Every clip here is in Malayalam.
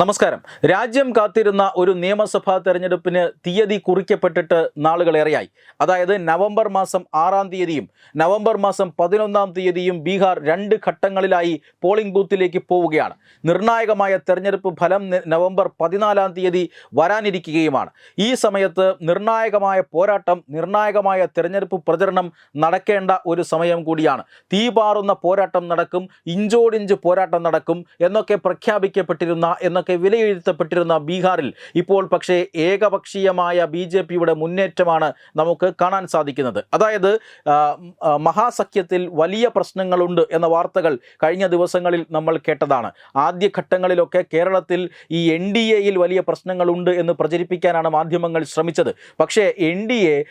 നമസ്കാരം. രാജ്യം കാത്തിരുന്ന ഒരു നിയമസഭാ തെരഞ്ഞെടുപ്പിന് തീയതി കുറിക്കപ്പെട്ടിട്ട് നാളുകളേറെയായി അതായത് നവംബർ മാസം ആറാം തീയതിയും നവംബർ മാസം പതിനൊന്നാം തീയതിയും ബീഹാർ രണ്ട് ഘട്ടങ്ങളിലായി പോളിംഗ് ബൂത്തിലേക്ക് പോവുകയാണ്. നിർണായകമായ തെരഞ്ഞെടുപ്പ് ഫലം നവംബർ പതിനാലാം തീയതി വരാനിരിക്കുകയുമാണ്. ഈ സമയത്ത് നിർണായകമായ പോരാട്ടം നിർണായകമായ തെരഞ്ഞെടുപ്പ് പ്രചരണം നടക്കേണ്ട ഒരു സമയം കൂടിയാണ്. തീപാറുന്ന പോരാട്ടം നടക്കും ഇഞ്ചോടിഞ്ച് പോരാട്ടം നടക്കും എന്നൊക്കെ പ്രഖ്യാപിക്കപ്പെട്ടിരുന്ന എന്നൊക്കെ വിലയിരുത്തപ്പെട്ടിരുന്ന ബീഹാറിൽ ഇപ്പോൾ പക്ഷേ ഏകപക്ഷീയമായ ബി ജെ പിയുടെ മുന്നേറ്റമാണ് നമുക്ക് കാണാൻ സാധിക്കുന്നത്. അതായത് മഹാസഖ്യത്തിൽ വലിയ പ്രശ്നങ്ങളുണ്ട് എന്ന വാർത്തകൾ കഴിഞ്ഞ ദിവസങ്ങളിൽ നമ്മൾ കേട്ടതാണ്. ആദ്യഘട്ടങ്ങളിലൊക്കെ കേരളത്തിൽ ഈ എൻ ഡി എയിൽ വലിയ പ്രശ്നങ്ങളുണ്ട് എന്ന് പ്രചരിപ്പിക്കാനാണ് മാധ്യമങ്ങൾ ശ്രമിച്ചത്. പക്ഷേ എൻ ഡി എ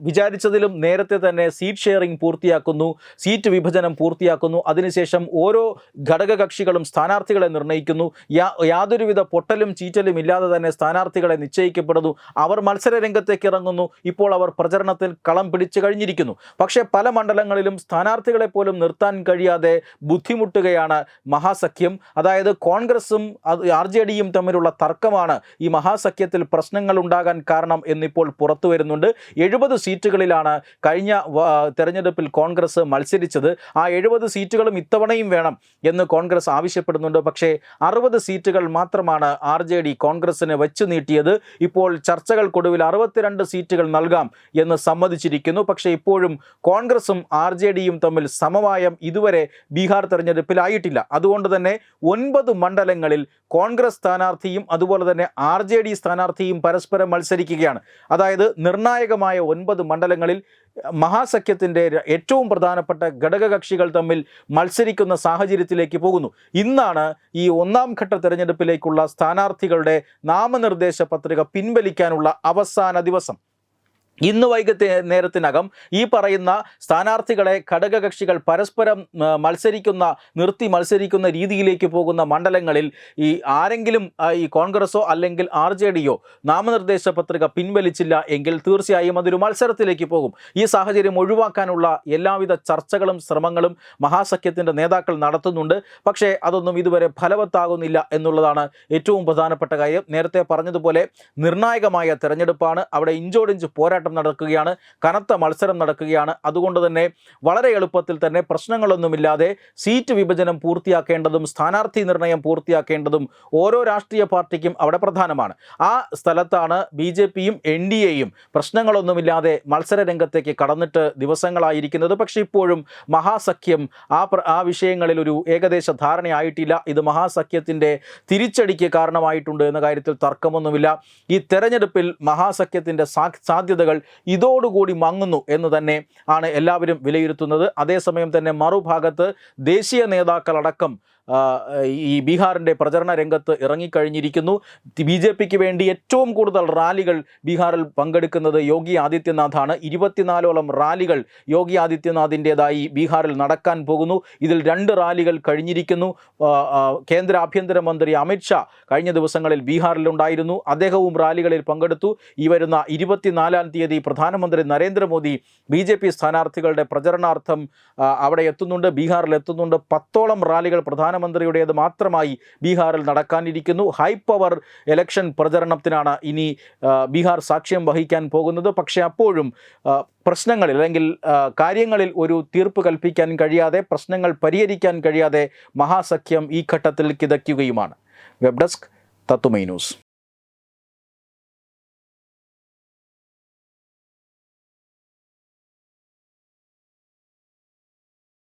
വിചാരിച്ചതിലും നേരത്തെ തന്നെ സീറ്റ് ഷെയറിംഗ് പൂർത്തിയാക്കുന്നു സീറ്റ് വിഭജനം പൂർത്തിയാക്കുന്നു. അതിനുശേഷം ഓരോ ഘടകകക്ഷികളും സ്ഥാനാർത്ഥികളെ നിർണയിക്കുന്നു യാ- യാതൊരുവിധ പൊട്ടലും ചീറ്റലും ഇല്ലാതെ തന്നെ സ്ഥാനാർത്ഥികളെ നിശ്ചയിക്കപ്പെടുന്നു. അവർ മത്സര രംഗത്തേക്ക് ഇറങ്ങുന്നു. ഇപ്പോൾ അവർ പ്രചരണത്തിൽ കളം പിടിച്ചു കഴിഞ്ഞിരിക്കുന്നു. പക്ഷേ പല മണ്ഡലങ്ങളിലും സ്ഥാനാർത്ഥികളെ പോലും നിർത്താൻ കഴിയാതെ ബുദ്ധിമുട്ടുകയാണ് മഹാസഖ്യം. അതായത് കോൺഗ്രസും ആർ ജെ ഡിയും തമ്മിലുള്ള തർക്കമാണ് ഈ മഹാസഖ്യത്തിൽ പ്രശ്നങ്ങൾ ഉണ്ടാകാൻ കാരണം എന്നിപ്പോൾ പുറത്തു വരുന്നുണ്ട്. എഴുപത് സീറ്റുകളിലാണ് കഴിഞ്ഞ തെരഞ്ഞെടുപ്പിൽ കോൺഗ്രസ് മത്സരിച്ചത്. ആ എഴുപത് സീറ്റുകളും ഇത്തവണയും വേണം എന്ന് കോൺഗ്രസ് ആവശ്യപ്പെടുന്നുണ്ട്. പക്ഷേ അറുപത് സീറ്റുകൾ മാത്രമാണ് ആർ ജെ ഡി കോൺഗ്രസിന് വെച്ചു നീട്ടിയത്. ഇപ്പോൾ ചർച്ചകൾക്കൊടുവിൽ അറുപത്തിരണ്ട് സീറ്റുകൾ നൽകാം എന്ന് സമ്മതിച്ചിരിക്കുന്നു. പക്ഷേ ഇപ്പോഴും കോൺഗ്രസും ആർ ജെ ഡിയും തമ്മിൽ സമവായം ഇതുവരെ ബീഹാർ തെരഞ്ഞെടുപ്പിലായിട്ടില്ല. അതുകൊണ്ട് തന്നെ ഒൻപത് മണ്ഡലങ്ങളിൽ കോൺഗ്രസ് സ്ഥാനാർത്ഥിയും അതുപോലെ തന്നെ ആർ ജെ ഡി സ്ഥാനാർത്ഥിയും പരസ്പരം മത്സരിക്കുകയാണ്. അതായത് നിർണായകമായ ഒൻപത് മണ്ഡലങ്ങളിൽ മഹാസഖ്യത്തിന്റെ ഏറ്റവും പ്രധാനപ്പെട്ട ഘടകകക്ഷികൾ തമ്മിൽ മത്സരിക്കുന്ന സാഹചര്യത്തിലേക്ക് പോകുന്നു. ഇന്നാണ് ഈ ഒന്നാം ഘട്ട തെരഞ്ഞെടുപ്പിലേക്കുള്ള സ്ഥാനാർത്ഥികളുടെ നാമനിർദ്ദേശ പത്രിക പിൻവലിക്കാനുള്ള അവസാന ദിവസം. ഇന്ന് വൈകിട്ട് നേരത്തിനകം ഈ പറയുന്ന സ്ഥാനാർത്ഥികളെ ഘടകകക്ഷികൾ പരസ്പരം മത്സരിക്കുന്ന നിർത്തി മത്സരിക്കുന്ന രീതിയിലേക്ക് പോകുന്ന മണ്ഡലങ്ങളിൽ ഈ ആരെങ്കിലും ഈ കോൺഗ്രസോ അല്ലെങ്കിൽ ആർ ജെ ഡിയോ നാമനിർദ്ദേശ പത്രിക പിൻവലിച്ചില്ല എങ്കിൽ തീർച്ചയായും അതൊരു മത്സരത്തിലേക്ക് പോകും. ഈ സാഹചര്യം ഒഴിവാക്കാനുള്ള എല്ലാവിധ ചർച്ചകളും ശ്രമങ്ങളും മഹാസഖ്യത്തിന്റെ നേതാക്കൾ നടത്തുന്നുണ്ട്. പക്ഷേ അതൊന്നും ഇതുവരെ ഫലവത്താകുന്നില്ല എന്നുള്ളതാണ് ഏറ്റവും പ്രധാനപ്പെട്ട കാര്യം. നേരത്തെ പറഞ്ഞതുപോലെ നിർണായകമായ തെരഞ്ഞെടുപ്പാണ്. അവിടെ ഇഞ്ചോടിഞ്ച് പോരാട്ടം നടക്കുകയാണ് കനത്ത മത്സരം നടക്കുകയാണ്. അതുകൊണ്ട് തന്നെ വളരെ എളുപ്പത്തിൽ തന്നെ പ്രശ്നങ്ങളൊന്നുമില്ലാതെ സീറ്റ് വിഭജനം പൂർത്തിയാക്കേണ്ടതും സ്ഥാനാർത്ഥി നിർണയം പൂർത്തിയാക്കേണ്ടതും ഓരോ രാഷ്ട്രീയ പാർട്ടിക്കും അവിടെ പ്രധാനമാണ്. ആ സ്ഥലത്താണ് ബി ജെ പിയും എൻ ഡി എയും പ്രശ്നങ്ങളൊന്നുമില്ലാതെ മത്സര രംഗത്തേക്ക് കടന്നിട്ട് ദിവസങ്ങളായിരിക്കുന്നത്. പക്ഷേ ഇപ്പോഴും മഹാസഖ്യം ആ ആ വിഷയങ്ങളിൽ ഒരു ഏകദേശ ധാരണയായിട്ടില്ല. ഇത് മഹാസഖ്യത്തിന്റെ തിരിച്ചടിക്ക് കാരണമായിട്ടുണ്ട് എന്ന കാര്യത്തിൽ തർക്കമൊന്നുമില്ല. ഈ തെരഞ്ഞെടുപ്പിൽ മഹാസഖ്യത്തിന്റെ സാധ്യതകൾ ഇതോടുകൂടി മങ്ങുന്നു എന്ന് തന്നെ ആണ് എല്ലാവരും വിലയിരുത്തുന്നത്. അതേസമയം തന്നെ മറുഭാഗത്ത് ദേശീയ നേതാക്കളടക്കം ഈ ബീഹാറിന്റെ പ്രചരണ രംഗത്ത് ഇറങ്ങിക്കഴിഞ്ഞിരിക്കുന്നു. ബി ജെ പിക്ക് വേണ്ടി ഏറ്റവും കൂടുതൽ റാലികൾ ബീഹാറിൽ പങ്കെടുക്കുന്നത് യോഗി ആദിത്യനാഥാണ്. ഇരുപത്തിനാലോളം റാലികൾ യോഗി ആദിത്യനാഥിന്റെതായി ബീഹാറിൽ നടക്കാൻ പോകുന്നു. ഇതിൽ രണ്ട് റാലികൾ കഴിഞ്ഞിരിക്കുന്നു. കേന്ദ്ര ആഭ്യന്തരമന്ത്രി അമിത്ഷാ കഴിഞ്ഞ ദിവസങ്ങളിൽ ബീഹാറിലുണ്ടായിരുന്നു അദ്ദേഹവും റാലികളിൽ പങ്കെടുത്തു. ഈ വരുന്ന ഇരുപത്തിനാലാം തീയതി പ്രധാനമന്ത്രി നരേന്ദ്രമോദി ബി ജെ പി സ്ഥാനാർത്ഥികളുടെ പ്രചരണാർത്ഥം അവിടെ എത്തുന്നുണ്ട്. ബീഹാറിൽ എത്തുന്നുണ്ട്. പത്തോളം റാലികൾ പ്രധാനമന്ത്രിയുടേത് മാത്രമായി ബീഹാറിൽ നടക്കാനിരിക്കുന്നു. ഹൈ പവർ ഇലക്ഷൻ പ്രചരണത്തിനാണ് ഇനി ബീഹാർ സാക്ഷ്യം വഹിക്കാൻ പോകുന്നത്. പക്ഷേ അപ്പോഴും പ്രശ്നങ്ങളിൽ അല്ലെങ്കിൽ കാര്യങ്ങളിൽ ഒരു തീർപ്പ് കൽപ്പിക്കാൻ കഴിയാതെ പ്രശ്നങ്ങൾ പരിഹരിക്കാൻ കഴിയാതെ മഹാസഖ്യം ഈ ഘട്ടത്തിൽ കിതയ്ക്കുകയുമാണ്. വെബ് ഡെസ്ക് തത്തുമൈ ന്യൂസ്